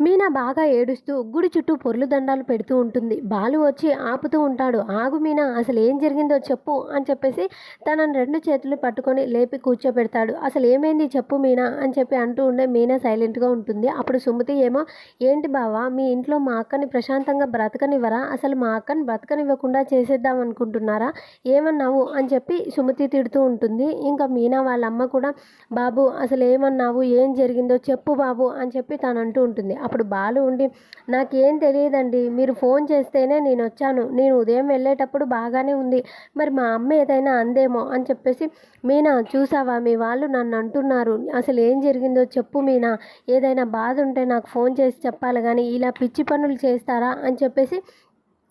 మీనా బాగా ఏడుస్తూ గుడి చుట్టూ పొర్లు దండాలు పెడుతూ ఉంటుంది. బాలు వచ్చి ఆపుతూ ఉంటాడు. ఆగు మీనా అసలు ఏం జరిగిందో చెప్పు అని చెప్పేసి తనను రెండు చేతులు పట్టుకొని లేపి కూర్చోబెడతాడు. అసలు ఏమైంది చెప్పు మీనా అని చెప్పి అంటూ ఉండే మీనా సైలెంట్గా ఉంటుంది. అప్పుడు సుమతి ఏమో ఏంటి బావా మీ ఇంట్లో మా అక్కని ప్రశాంతంగా బ్రతకనివ్వరా? అసలు మా అక్కని బ్రతకనివ్వకుండా చేసేద్దాం అనుకుంటున్నారా? ఏమన్నావు? అని చెప్పి సుమతి తిడుతూ ఉంటుంది. ఇంకా మీనా వాళ్ళ అమ్మ కూడా బాబు అసలు ఏమన్నావు? ఏం జరిగిందో చెప్పు బాబు అని చెప్పి తను అంటూ ఉంటుంది. అప్పుడు బాలు ఉండి నాకేం తెలియదండి మీరు ఫోన్ చేస్తేనే నేను వచ్చాను. నేను ఉదయం వెళ్ళేటప్పుడు బాగానే ఉంది. మరి మా అమ్మ ఏదైనా అందేమో అని చెప్పేసి మీనా చూసావా? మీ వాళ్ళు నన్ను అంటున్నారు. అసలు ఏం జరిగిందో చెప్పు మీనా. ఏదైనా బాధ ఉంటే నాకు ఫోన్ చేసి చెప్పాలి కానీ ఇలా పిచ్చి పనులు చేస్తారా? అని చెప్పేసి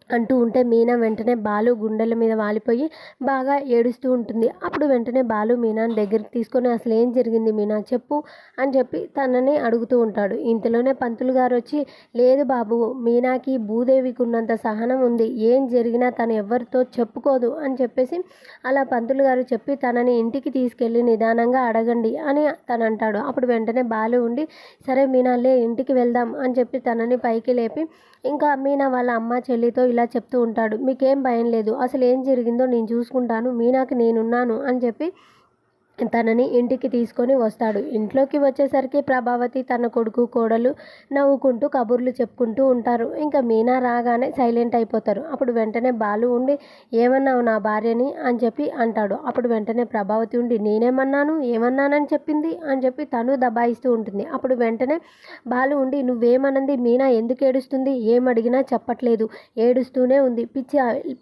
అంటూ ఉంటే మీనా వెంటనే బాలు గుండెల మీద వాలిపోయి బాగా ఏడుస్తూ ఉంటుంది. అప్పుడు వెంటనే బాలు మీనాని దగ్గరికి తీసుకొని అసలు ఏం జరిగింది మీనా? చెప్పు అని చెప్పి తనని అడుగుతూ ఉంటాడు. ఇంతలోనే పంతులు గారు వచ్చి లేదు బాబు మీనాకి భూదేవికి ఉన్నంత సహనం ఉంది. ఏం జరిగినా తను ఎవరితో చెప్పుకోదు అని చెప్పేసి అలా పంతులు గారు చెప్పి తనని ఇంటికి తీసుకెళ్ళి నిదానంగా అడగండి అని తను అంటాడు. అప్పుడు వెంటనే బాలు ఉండి సరే మీనా లే ఇంటికి వెళ్దాం అని చెప్పి తనని పైకి లేపి ఇంకా మీనా వాళ్ళ అమ్మ చెల్లితో ఇలా చెప్తూ ఉంటాడు. మీకేం భయం లేదు. అసలు ఏం జరిగిందో నేను చూసుకుంటాను. మీనాకి నేనున్నాను అని చెప్పి తనని ఇంటికి తీసుకొని వస్తాడు. ఇంట్లోకి వచ్చేసరికి ప్రభావతి తన కొడుకు కోడలు నవ్వుకుంటూ కబుర్లు చెప్పుకుంటూ ఉంటారు. ఇంకా మీనా రాగానే సైలెంట్ అయిపోతారు. అప్పుడు వెంటనే బాలు ఉండి ఏమన్నావు నా భార్యని? అని చెప్పి అంటాడు. అప్పుడు వెంటనే ప్రభావతి ఉండి నేనేమన్నాను? ఏమన్నానని చెప్పింది? అని చెప్పి తను దబాయిస్తూ ఉంటుంది. అప్పుడు వెంటనే బాలు ఉండి నువ్వేమనంది? మీనా ఎందుకు ఏడుస్తుంది? ఏమడిగినా చెప్పట్లేదు. ఏడుస్తూనే ఉంది. పిచ్చి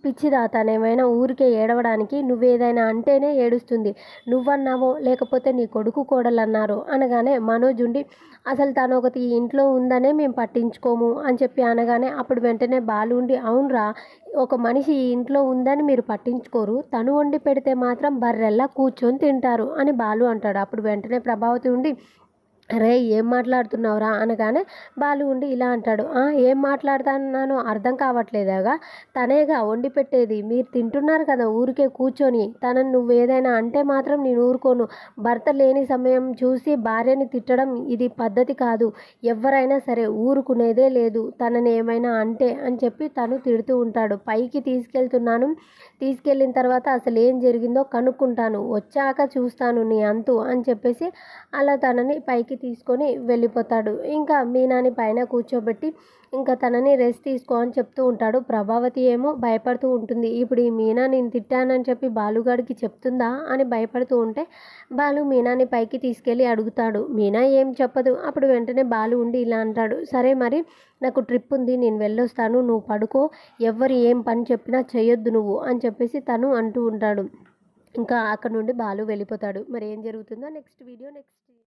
పిచ్చిదా తనేమైనా ఊరికే ఏడవడానికి నువ్వేదైనా అంటేనే ఏడుస్తుంది. నువ్వన్న అన్నావో లేకపోతే నీ కొడుకు కోడలు అన్నారు అనగానే మనోజ్ ఉండి అసలు తను ఒకటి ఇంట్లో ఉందనే మేము పట్టించుకోము అని చెప్పి అనగానే అప్పుడు వెంటనే బాలు ఉండి అవునరా ఒక మనిషి ఇంట్లో ఉందని మీరు పట్టించుకోరు. తను వండి పెడితే మాత్రం బర్రెల్లా కూర్చొని తింటారు అని బాలు అంటాడు. అప్పుడు వెంటనే ప్రభావతి ఉండి రే ఏం మాట్లాడుతున్నావురా అనగానే బాలు ఉండి ఇలా అంటాడు. ఏం మాట్లాడుతున్నానో అర్థం కావట్లేదాగా. తనేగా వండి పెట్టేది మీరు తింటున్నారు కదా ఊరికే కూర్చొని. తనను నువ్వు ఏదైనా అంటే మాత్రం నేను ఊరుకోను. భర్త లేని సమయం చూసి భార్యని తిట్టడం ఇది పద్ధతి కాదు. ఎవరైనా సరే ఊరుకునేదే లేదు. తనని ఏమైనా అంటే అని చెప్పి తను తిడుతూ ఉంటాడు. పైకి తీసుకెళ్తున్నాను. తీసుకెళ్ళిన తర్వాత అసలు ఏం జరిగిందో కనుక్కుంటాను. వచ్చాక చూస్తాను నీ అంతు అని చెప్పేసి అలా తనని పైకి ఇంటికి తీసుకొని వెళ్ళిపోతాడు. ఇంకా మీనాని పైన కూర్చోబెట్టి ఇంకా తనని రెస్ట్ తీసుకో అని చెప్తూ ఉంటాడు. ప్రభావతి ఏమో భయపడుతూ ఉంటుంది. ఇప్పుడు ఈ మీనా నేను తిట్టానని చెప్పి బాలుగాడికి చెప్తుందా? అని భయపడుతూ ఉంటే బాలు మీనాని పైకి తీసుకెళ్ళి అడుగుతాడు. మీనా ఏం చెప్పదు. అప్పుడు వెంటనే బాలు ఉండి ఇలా అంటాడు. సరే మరి నాకు ట్రిప్ ఉంది. నేను వెళ్ళొస్తాను. నువ్వు పడుకో. ఎవరు ఏం పని చెప్పినా చేయొద్దు నువ్వు అని చెప్పేసి తను అంటూ ఉంటాడు. ఇంకా అక్కడ నుండి బాలు వెళ్ళిపోతాడు. మరి ఏం జరుగుతుందో నెక్స్ట్ వీడియో నెక్స్ట్